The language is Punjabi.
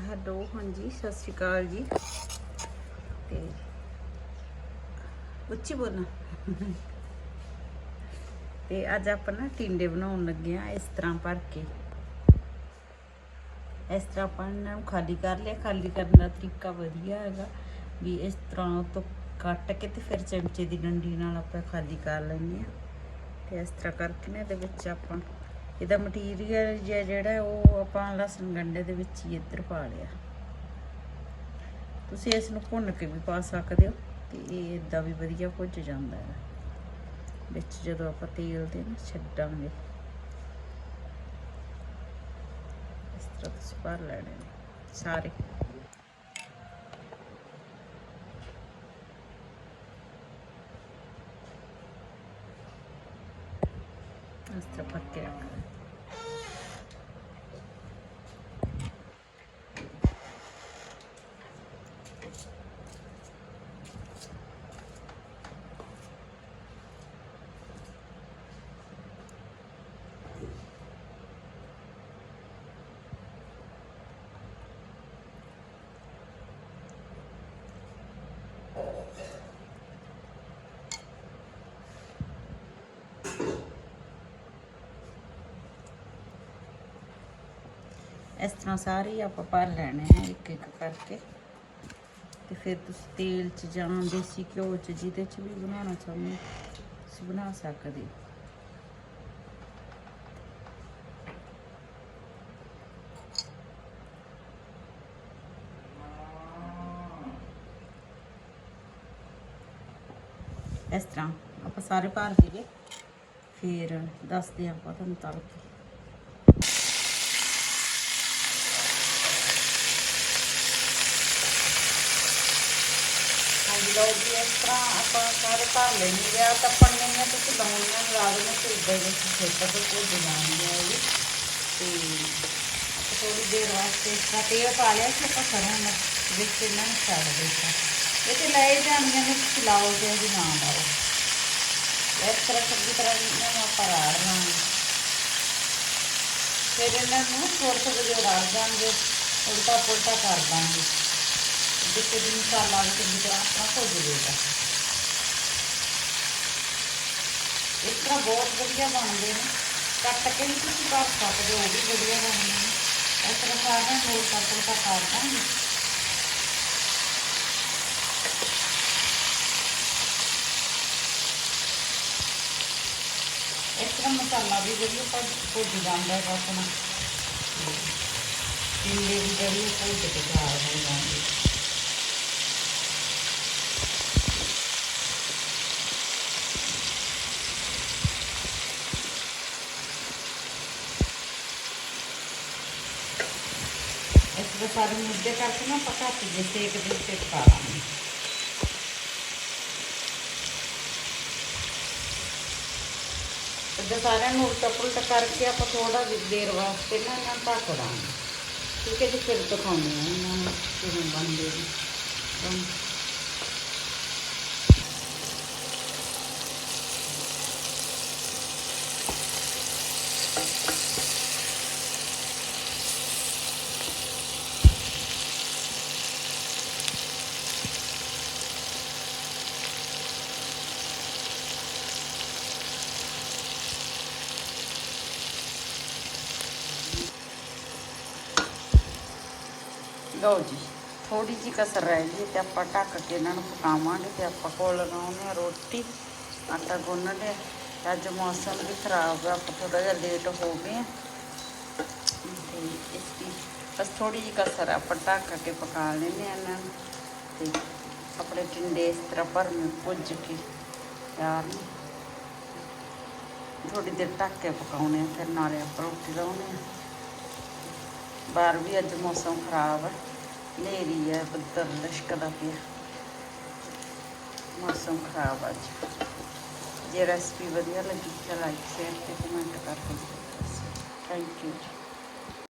ਹੈਲੋ, ਹਾਂਜੀ, ਸਤਿ ਸ਼੍ਰੀ ਅਕਾਲ ਜੀ। ਤੇ ਉੱਚੀ ਬੋਲਣਾ। ਤੇ ਅੱਜ ਆਪਾਂ ਨਾ ਟਿੰਡੇ ਬਣਾਉਣ ਲੱਗੇ ਆ ਇਸ ਤਰ੍ਹਾਂ ਭਰ ਕੇ। ਇਸ ਤਰ੍ਹਾਂ ਆਪਾਂ ਇਹਨਾਂ ਨੂੰ ਖਾਲੀ ਕਰ ਲਿਆ। ਖਾਲੀ ਕਰਨ ਦਾ ਤਰੀਕਾ ਵਧੀਆ ਹੈਗਾ ਵੀ ਇਸ ਤਰ੍ਹਾਂ ਤੋਂ ਕੱਟ ਕੇ ਤੇ ਫਿਰ ਚਮਚੇ ਦੀ ਡੰਡੀ ਨਾਲ ਆਪਾਂ ਖਾਲੀ ਕਰ ਲੈਂਦੇ ਆ ਤੇ ਇਸ ਤਰ੍ਹਾਂ ਕਰਕੇ ਨਾ ਇਹਦੇ ਵਿੱਚ ਆਪਾਂ ਇਹਦਾ ਮਟੀਰੀਅਲ ਜਿਹੜਾ ਉਹ ਆਪਾਂ ਲਸਣ ਗੰਡੇ ਦੇ ਵਿੱਚ ਹੀ ਇੱਧਰ ਪਾ ਲਿਆ। ਤੁਸੀਂ ਇਸ ਨੂੰ ਭੁੰਨ ਕੇ ਵੀ ਪਾ ਸਕਦੇ ਹੋ ਤੇ ਇਹ ਇਦਾਂ ਵੀ ਵਧੀਆ ਭੁੱਜ ਜਾਂਦਾ ਹੈ। ਵਿੱਚ ਜਦੋਂ ਆਪਾਂ ਤੇਲ ਦੇ ਛੱਡਾਂਗੇ, ਇਸ ਤਰ੍ਹਾਂ ਤੁਸੀਂ ਭਰ ਲੈਣੇ ਨੇ ਸਾਰੇ। ਇਸ ਤਰ੍ਹਾਂ ਭਰ ਇਸ ਤਰ੍ਹਾਂ ਸਾਰੇ ਹੀ ਆਪਾਂ ਭਰ ਲੈਣੇ ਨੇ ਇੱਕ ਇੱਕ ਕਰਕੇ। ਤੇ ਫਿਰ ਤੁਸੀਂ ਤੇਲ 'ਚ ਜਾਂ ਦੇਸੀ ਘਿਓ 'ਚ ਜਿਹਦੇ 'ਚ ਵੀ ਬਣਾਉਣਾ ਚਾਹੁੰਦੇ ਹੋ, ਤੁਸੀਂ ਬਣਾ ਸਕਦੇ ਹੋ। ਇਸ ਤਰ੍ਹਾਂ ਆਪਾਂ ਸਾਰੇ ਭਰ ਲਈਏ ਫਿਰ ਦੱਸਦੇ ਆਪਾਂ ਤੁਹਾਨੂੰ ਤਲ ਕੇ ਲਓ ਜੀ, ਇਸ ਤਰ੍ਹਾਂ ਆਪਾਂ ਸਾਰੇ ਭਰ ਲੈਣੇ ਆ ਤਾਂ ਪੜਨੀਆਂ ਤੁਸੀਂ ਲਾਉਣੀਆਂ ਰਾਤ ਨੂੰ ਭੁੱਜਦੇ ਵਿੱਚ ਛੇਤਾ ਤੋਂ ਭੁੱਜ ਜਾਂਦੀਆਂ ਇਹ ਵੀ। ਤੇ ਆਪਾਂ ਥੋੜੀ ਦੇਰ ਵਾਸਤੇ ਇਸ ਤਰ੍ਹਾਂ ਤੇਲ ਪਾ ਲਿਆ ਸੀ, ਆਪਾਂ ਸਰੋਂ ਦਾ ਵਿੱਚ ਇਹਨਾਂ ਨੂੰ ਛੱਡ ਦਿੱਤਾ। ਇਹ ਤੇ ਲੈ ਜਾਣੀਆਂ ਨੇ, ਤੁਸੀਂ ਲਾਓ ਤੇ ਵੀ ਨਾ ਲਾਓ। ਇਸ ਤਰ੍ਹਾਂ ਸਬਜ਼ੀ ਤਰ੍ਹਾਂ ਇਹਨਾਂ ਨੂੰ ਆਪਾਂ ਰਾੜ ਲਾਂਗੇ। ਫਿਰ ਇਹਨਾਂ ਨੂੰ ਥੋੜ੍ਹਾ ਥੋੜ੍ਹਾ ਜਿਹਾ ਰਾੜ ਦਾਂਗੇ ਉਲਟਾ ਪੁਲਟਾ ਕਰ ਦਾਂਗੇ। ਵਿੱਚ ਦੀ ਮਸਾਲਾ ਵੀ ਚੰਗੀ ਤਰ੍ਹਾਂ ਆਪਣਾ ਭੁੱਜ ਜਾਏਗਾ ਇਸ ਤਰ੍ਹਾਂ ਬਹੁਤ ਵਧੀਆ ਬਣਦੇ ਨੇ। ਕੱਟ ਕੇ ਵੀ ਤੁਸੀਂ ਕਰ ਸਕਦੇ ਹੋ ਵੀ ਵਧੀਆ ਬਣਦੇ ਨੇ। ਇਸ ਤਰ੍ਹਾਂ ਸਾਰਿਆਂ ਨੂੰ ਉਲਟਾ ਪੁਲਟਾ ਕਰ ਦਾਂਗੇ ਇਸ ਤਰ੍ਹਾਂ ਮਸਾਲਾ ਵੀ ਵਧੀਆ ਭੁੱਜ ਭੁੱਜ ਜਾਂਦਾ ਹੈ ਆਪਣਾ ਟਿੰਡੇ ਵੀ ਜਿਹੜੀ ਭੁੱਜ ਕੇ ਤਿਆਰ ਹੋ ਜਾਂਦੇ ਇਸ ਦੇ ਸਾਰੇ ਮੁੱਦੇ ਕਰਕੇ ਨਾ ਪਕਾ ਕੇ ਜੇ ਸੇਕ ਦੇ ਉੱਤੇ ਪਕਾ ਲਾਂਗੇ। ਇੱਦਾਂ ਸਾਰਿਆਂ ਨੂੰ ਉਲਟਾ ਪੁਲਟਾ ਕਰਕੇ ਆਪਾਂ ਥੋੜਾ ਦੇਰ ਵਾਸਤੇ ਨਾ ਇਹਨਾਂ ਨੂੰ ਢੱਕ ਦਾਂਗੇ ਠੀਕ ਹੈ ਜੀ, ਫਿਰ ਦਿਖਾਉਂਦੇ ਹਾਂ ਇਹਨਾਂ ਨੂੰ ਕਿਵੇਂ ਬਣਦੇ ਨੇ। ਲਓ ਜੀ। ਥੋੜੀ ਜਿਹੀ ਕਸਰ ਰਹਿ ਗਈ ਤੇ ਆਪਾਂ ਢੱਕ ਕੇ ਇਹਨਾਂ ਨੂੰ ਪਕਾਵਾਂਗੇ ਤੇ ਆਪਾਂ ਕੋਲ ਲਗਾਉਂਦੇ ਆ ਰੋਟੀ। ਆਟਾ ਗੁੰਨਦੇ ਲਿਆ ਅੱਜ ਮੌਸਮ ਵੀ ਖਰਾਬ ਆ, ਆਪਾਂ ਥੋੜਾ ਜਿਹਾ ਲੇਟ ਹੋ ਗਏ ਆ ਤੇ ਇਸ ਦੀ ਬਸ ਥੋੜੀ ਜਿਹੀ ਕਸਰ ਆਪਾਂ ਢੱਕ ਕੇ ਪਕਾ ਲੈਂਦੇ ਆ ਇਹਨਾਂ ਨੂੰ। ਤੇ ਆਪਣੇ ਟਿੰਡੇ ਇਸ ਤਰ੍ਹਾਂ ਭਰਵੇਂ ਭੁੱਜ ਕੇ ਤਿਆਰ ਨੇ। ਥੋੜੀ ਦੇਰ ਢੱਕ ਕੇ ਪਕਾਉਣੇ ਆ ਫਿਰ ਨਾਲੇ ਆਪਾਂ ਰੋਟੀ ਲਾਉਣੇ ਆ ਬਾਹਰ ਵੀ ਅੱਜ ਮੌਸਮ ਖਰਾਬ ਆ। ਹਨੇਰੀ ਹੈ ਬੱਦਲ ਲਸ਼ਕਦਾ ਪਿਆ ਮੌਸਮ ਖਰਾਬ ਅੱਜ। ਜੇ ਰੈਸਪੀ ਵਧੀਆ ਲੱਗੀ ਤਾਂ ਲਾਈਕ ਸ਼ੇਅਰ ਤੇ ਕਮੈਂਟ ਕਰ ਦਿਓ ਥੈਂਕ ਯੂ